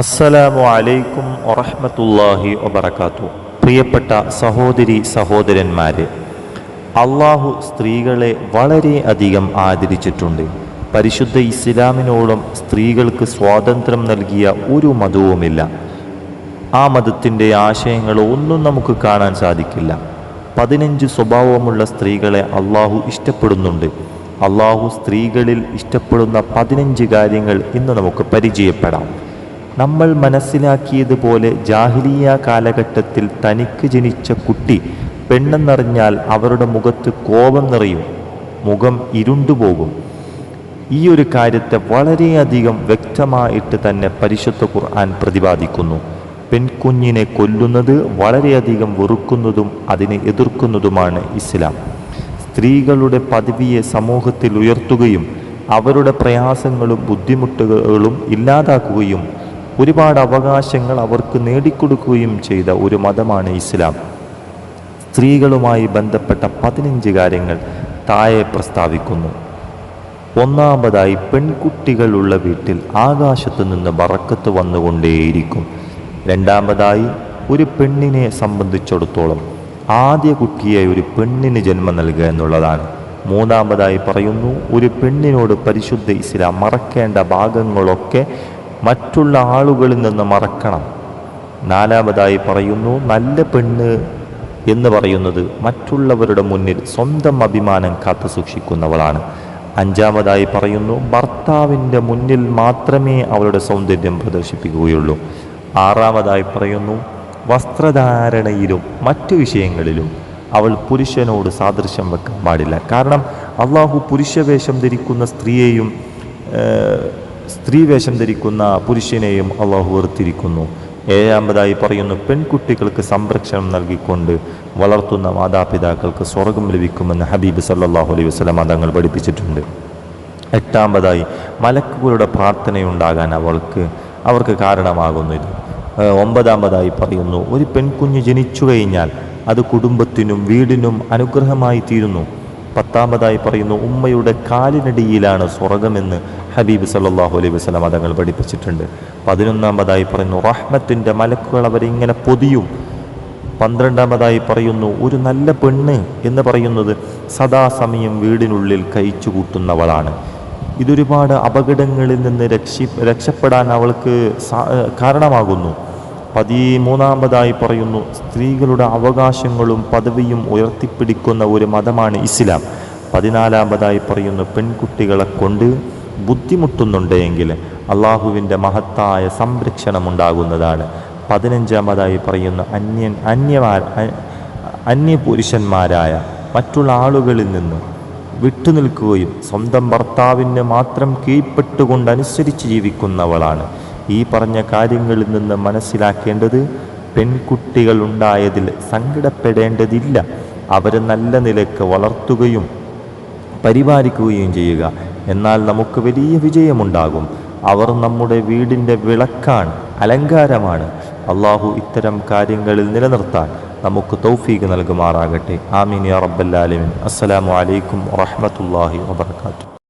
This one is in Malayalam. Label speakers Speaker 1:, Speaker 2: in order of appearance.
Speaker 1: അസ്സലാമു അലൈക്കും വറഹ്മത്തുള്ളാഹി വബറകാത്തു പ്രിയപ്പെട്ട സഹോദരി സഹോദരന്മാരെ അള്ളാഹു സ്ത്രീകളെ വളരെ അധികം ആദരിച്ചിട്ടുണ്ട്. പരിശുദ്ധ ഇസ്ലാമിനോളം സ്ത്രീകൾക്ക് സ്വാതന്ത്ര്യം നൽകിയ ഒരു മതവുമില്ല. ആ മതത്തിന്റെ ആശയങ്ങൾ ഒന്നും നമുക്ക് കാണാൻ സാധിക്കില്ല. പതിനഞ്ച് സ്വഭാവമുള്ള സ്ത്രീകളെ അള്ളാഹു ഇഷ്ടപ്പെടുന്നുണ്ട്. അള്ളാഹു സ്ത്രീകളിൽ ഇഷ്ടപ്പെടുന്ന പതിനഞ്ച് കാര്യങ്ങൾ ഇന്ന് നമുക്ക് പരിചയപ്പെടാം. നമ്മൾ മനസ്സിലാക്കിയതുപോലെ ജാഹിലിയ കാലഘട്ടത്തിൽ തനിക്ക് ജനിച്ച കുട്ടി പെണ്ണെന്നറിഞ്ഞാൽ അവരുടെ മുഖത്ത് കോപം നിറയും മുഖം ഇരുണ്ടുപോകും ഈ ഒരു കാര്യത്തെ വളരെയധികം വ്യക്തമായിട്ട് തന്നെ പരിശുദ്ധ ഖുർആൻ പ്രതിപാദിക്കുന്നു. പെൺകുഞ്ഞിനെ കൊല്ലുന്നത് വളരെയധികം വെറുക്കുന്നതും അതിനെ എതിർക്കുന്നതുമാണ് ഇസ്ലാം. സ്ത്രീകളുടെ പദവിയെ സമൂഹത്തിൽ ഉയർത്തുകയും അവരുടെ പ്രയാസങ്ങളും ബുദ്ധിമുട്ടുകളും ഇല്ലാതാക്കുകയും ഒരുപാട് അവകാശങ്ങൾ അവർക്ക് നേടിക്കൊടുക്കുകയും ചെയ്ത ഒരു മതമാണ് ഇസ്ലാം. സ്ത്രീകളുമായി ബന്ധപ്പെട്ട പതിനഞ്ച് കാര്യങ്ങൾ താഴെ പ്രസ്താവിക്കുന്നു. ഒന്നാമതായി പെൺകുട്ടികളുള്ള വീട്ടിൽ ആകാശത്തു നിന്ന് വറക്കത്ത് വന്നുകൊണ്ടേയിരിക്കും. രണ്ടാമതായി ഒരു പെണ്ണിനെ സംബന്ധിച്ചിടത്തോളം ആദ്യ കുട്ടിയെ ഒരു പെണ്ണിന് ജന്മം നൽകുക എന്നുള്ളതാണ്. മൂന്നാമതായി പറയുന്നു ഒരു പെണ്ണിനോട് പരിശുദ്ധ ഇസ്ലാം മറക്കേണ്ട ഭാഗങ്ങളൊക്കെ മറ്റുള്ള ആളുകളിൽ നിന്ന് മറക്കണം. നാലാമതായി പറയുന്നു നല്ല പെണ്ണ് എന്ന് പറയുന്നത് മറ്റുള്ളവരുടെ മുന്നിൽ സ്വന്തം അഭിമാനം കാത്തു സൂക്ഷിക്കുന്നവളാണ്. അഞ്ചാമതായി പറയുന്നു ഭർത്താവിന്റെ മുന്നിൽ മാത്രമേ അവളുടെ സൗന്ദര്യം പ്രദർശിപ്പിക്കുകയുള്ളൂ. ആറാമതായി പറയുന്നു വസ്ത്രധാരണയിലും മറ്റു വിഷയങ്ങളിലും അവൾ പുരുഷനോട് സാദൃശ്യം വെക്കാൻ പാടില്ല. കാരണം അള്ളാഹു പുരുഷവേഷം ധരിക്കുന്ന സ്ത്രീയെയും സ്ത്രീവേഷം ധരിക്കുന്ന പുരുഷനെയും അള്ളാഹു വെറുത്തിരിക്കുന്നു. ഏഴാമതായി പറയുന്നു പെൺകുട്ടികൾക്ക് സംരക്ഷണം നൽകിക്കൊണ്ട് വളർത്തുന്ന മാതാപിതാക്കൾക്ക് സ്വർഗം ലഭിക്കുമെന്ന് ഹബീബ് സല്ലാഹു അലൈഹി വസല്ലം തങ്ങൾ പഠിപ്പിച്ചിട്ടുണ്ട്. എട്ടാമതായി മലക്കുകളുടെ പ്രാർത്ഥനയുണ്ടാകാൻ അവൾക്ക് അവർക്ക് കാരണമാകുന്നു ഇത്. ഒമ്പതാമതായി പറയുന്നു ഒരു പെൺകുഞ്ഞ് ജനിച്ചു കഴിഞ്ഞാൽ അത് കുടുംബത്തിനും വീടിനും അനുഗ്രഹമായി തീരുന്നു. പത്താമതായി പറയുന്നു ഉമ്മയുടെ കാലിനടിയിലാണ് സ്വർഗമെന്ന് ഹബീബ് സല്ലല്ലാഹു അലൈഹി വസല്ലം അതങ്ങൾ പഠിപ്പിച്ചിട്ടുണ്ട്. പതിനൊന്നാമതായി പറയുന്നു റഹ്മത്തിന്റെ മലക്കുകൾ അവരിങ്ങനെ പൊതിയും. പന്ത്രണ്ടാമതായി പറയുന്നു ഒരു നല്ല പെണ്ണ് എന്ന് പറയുന്നത് സദാസമയം വീടിനുള്ളിൽ കഴിച്ചു കൂട്ടുന്നവളാണ്. ഇതൊരുപാട് അപകടങ്ങളിൽ നിന്ന് രക്ഷി രക്ഷപ്പെടാൻ അവൾക്ക് കാരണമാകുന്നു. പതിമൂന്നാമതായി പറയുന്നു സ്ത്രീകളുടെ അവകാശങ്ങളും പദവിയും ഉയർത്തിപ്പിടിക്കുന്ന ഒരു മതമാണ് ഇസ്ലാം. പതിനാലാമതായി പറയുന്നു പെൺകുട്ടികളെ കൊണ്ട് ബുദ്ധിമുട്ടുന്നുണ്ടെങ്കിൽ അള്ളാഹുവിന്റെ മഹത്തായ സംരക്ഷണം ഉണ്ടാകുന്നതാണ്. പതിനഞ്ചാമതായി പറയുന്നു അന്യൻ അന്യമാർ അന്യപുരുഷന്മാരായ മറ്റുള്ള ആളുകളിൽ നിന്ന് വിട്ടുനിൽക്കുകയും സ്വന്തം ഭർത്താവിന് മാത്രം കീഴ്പ്പെട്ടുകൊണ്ട് അനുസരിച്ച് ജീവിക്കുന്നവളാണ്. ഈ പറഞ്ഞ കാര്യങ്ങളിൽ നിന്ന് മനസ്സിലാക്കേണ്ടത് പെൺകുട്ടികൾ ഉണ്ടായതിൽ സങ്കടപ്പെടേണ്ടതില്ല. അവരെ നല്ല നിലയ്ക്ക് വളർത്തുകയും പരിപാലിക്കുകയും ചെയ്യുക. എന്നാൽ നമുക്ക് വലിയ വിജയമുണ്ടാകും. അവർ നമ്മുടെ വീടിന്റെ വിളക്കാണ് അലങ്കാരമാണ്. അള്ളാഹു ഇത്തരം കാര്യങ്ങളിൽ നിലനിർത്താൻ നമുക്ക് തൗഫീഖ് നൽകുമാറാകട്ടെ. ആമീൻ യാ റബ്ബല്ലാലിമിൻ അസ്സലാമു അലൈക്കും വറഹ്മത്തുള്ളാഹി വബർക്കാത്തു